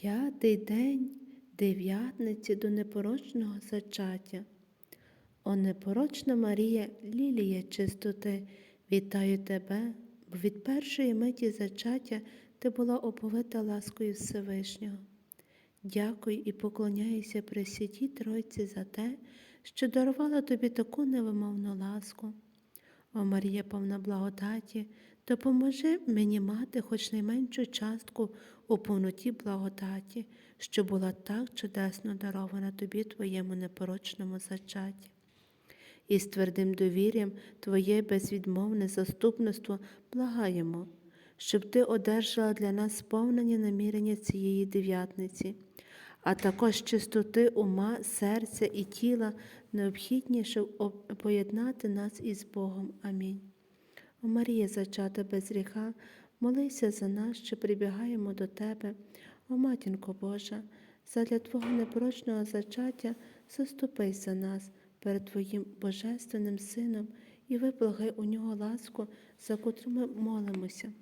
П'ятий день дев'ятниці до непорочного зачаття. О непорочна Марія, лілія чистоти, вітаю тебе, бо від першої миті зачаття ти була оповита ласкою Всевишнього. Дякую і поклоняюся Пресвятій Тройці за те, що дарувала тобі таку невимовну ласку. О Марія, повна благодаті, допоможи мені мати хоч найменшу частку у повноті благодаті, що була так чудесно дарована тобі твоєму непорочному зачатті. І з твердим довір'ям Твоє безвідмовне заступництво благаємо, щоб Ти одержала для нас сповнення намірення цієї дев'ятниці, а також чистоти ума, серця і тіла, необхідні, щоб поєднати нас із Богом. Амінь. О Марія, зачата без гріха, молися за нас, що прибігаємо до Тебе. О Матінко Божа, задля Твого непорочного зачаття заступись за нас перед Твоїм Божественним Сином і виблагай у нього ласку, за котру ми молимося.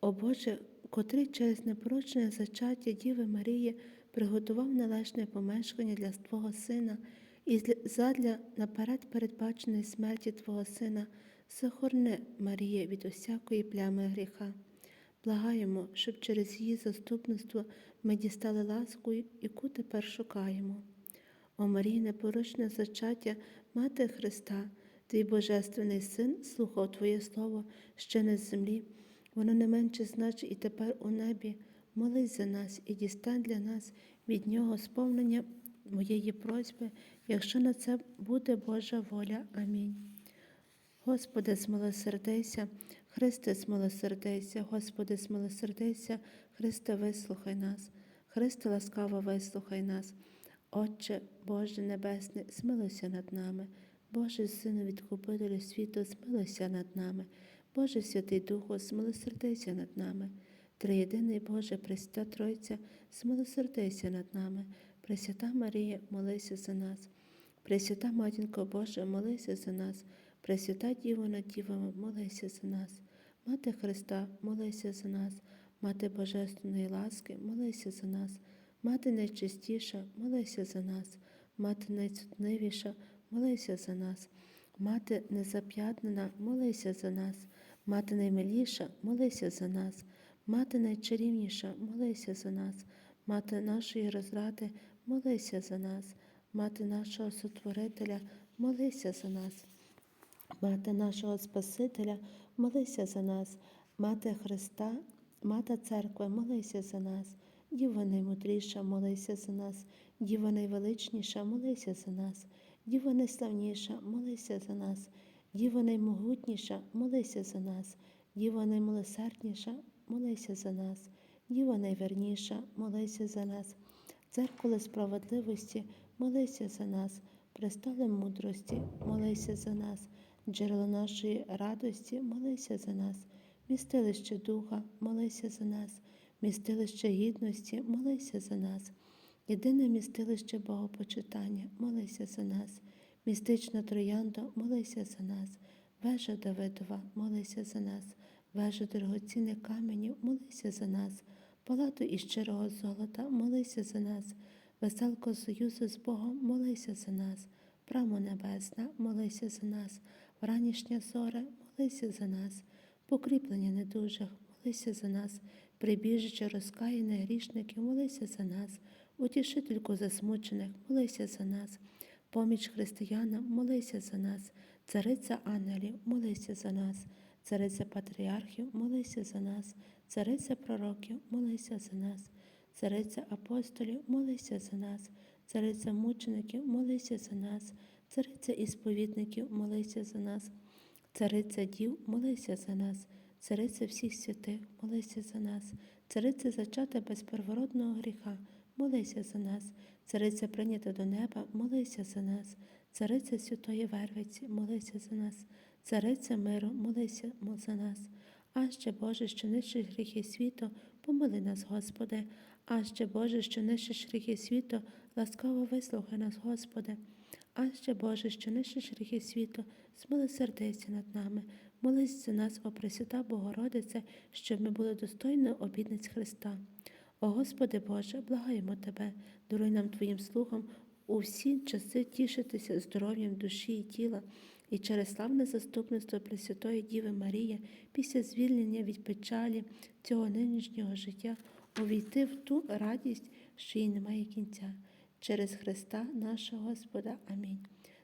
О Боже, котрий через непорочне зачаття Діви Марії приготував належне помешкання для Твого Сина і задля наперед передбаченої смерті Твого Сина, захорни, Марія, від усякої плями гріха. Благаємо, щоб через її заступництво ми дістали ласку, яку тепер шукаємо. О Марії, непорочне зачаття, Мати Христа, Твій Божественний Син слухав Твоє Слово ще на землі, воно не менше значить і тепер у небі. Молись за нас і дістань для нас від Нього сповнення моєї просьби, якщо на це буде Божа воля. Амінь. Господи, змилосердися, Христе, змилосердися, Господи, змилосердися, Христе, вислухай нас, Христе, ласкаво вислухай нас. Отче Боже Небесний, змилуйся над нами, Боже Сину Відкупителю світу, змилуйся над нами, Боже Святий Духу, змилосердися над нами. Триєдиний Боже, Пресвята Тройця, змилосердися над нами, Пресвята Марія, молися за нас. Пресвята Матінко Божа, молися за нас, Пресвята Діво над дівами, молися за нас. Мати Христа, молися за нас, Мати Божественної ласки, молися за нас, Мати найчистіша, молися за нас, Мати найцуднивіша, молися за нас, Мати незап'ятнена, молися за нас, Мати наймиліша, молися за нас, Мати найчарівніша, молися за нас, Мати нашої розради, молися за нас. Мати нашого Сотворителя, молися за нас. Мати нашого Спасителя, молися за нас. Мати Христа, Мати Церкви, молися за нас. Діва наймудріша, молися за нас. Діва найвеличніша, молися за нас. Діва найславніша, молися за нас. Діва наймогутніша, молися за нас. Діва наймилосердніша, молися за нас. Діва найверніша, молися за нас. Церкве справедливості, молися за нас, престоле мудрості, молися за нас, джерело нашої радості, молися за нас, містилище Духа, молися за нас, містилище гідності, молися за нас, єдине містилище Богопочитання, молися за нас, містична троянда, молися за нас, вежа Давидова, молися за нас, вежа дорогоцінних каменів, молися за нас. Палату із щирого золота, молися за нас, веселко союзу з Богом, молися за нас, прамо небесна, молися за нас, вранішня зоре, молися за нас, покріплення недужих, молися за нас, прибіжище розкаяних грішників, молися за нас, утішительку засмучених, молися за нас, поміч християнам, молися за нас, цариця ангелів, молися за нас, цариця патріархів, молися за нас, цариця пророків, молися за нас, цариця апостолів, молися за нас, цариця мучеників, молися за нас, цариця ісповідників, молися за нас, цариця дів, молися за нас, цариця всіх святих, молися за нас, цариця зачата без первородного гріха, молися за нас, цариця прийнята до неба, молися за нас, цариця святої Вервиці, молися за нас, цариця миру, молися за нас. А ще Боже, що нищиш гріхи світу, помили нас, Господи. А ще Боже, що нищиш гріхи світу, ласкаво вислухай нас, Господи. А ще Боже, що нищиш гріхи світу, змилосердися над нами, молись за нас, о Пресвята Богородице, щоб ми були достойною обідниць Христа. О Господи Боже, благаємо Тебе, даруй нам Твоїм слугам у всі часи тішитися здоров'ям душі і тіла, і через славне заступництво Пресвятої Діви Марії після звільнення від печалі цього нинішнього життя увійти в ту радість, що їй немає кінця. Через Христа нашого Господа. Амінь.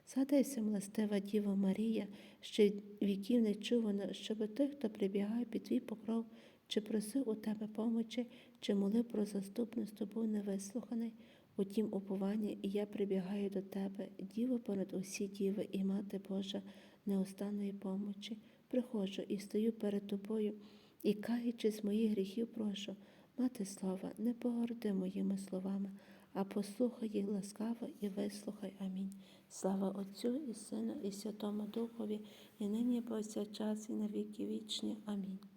Згадайся, милостива Діва Марія, що віків не чувано, щоб той, хто прибігає під твій покров, чи просив у тебе помочі, чи молив про заступництво, був невислуханий. Утім, уповання, і я прибігаю до тебе, Діво понад усі діви і Мати Божа неустанної помочі. Приходжу і стою перед тобою, і каючись моїх гріхів, прошу, мати слова, не погорди моїми словами, а послухай їх ласкаво і вислухай. Амінь. Слава Отцю і Сину, і Святому Духові, і нині, і повсякчас, і на віки вічні. Амінь.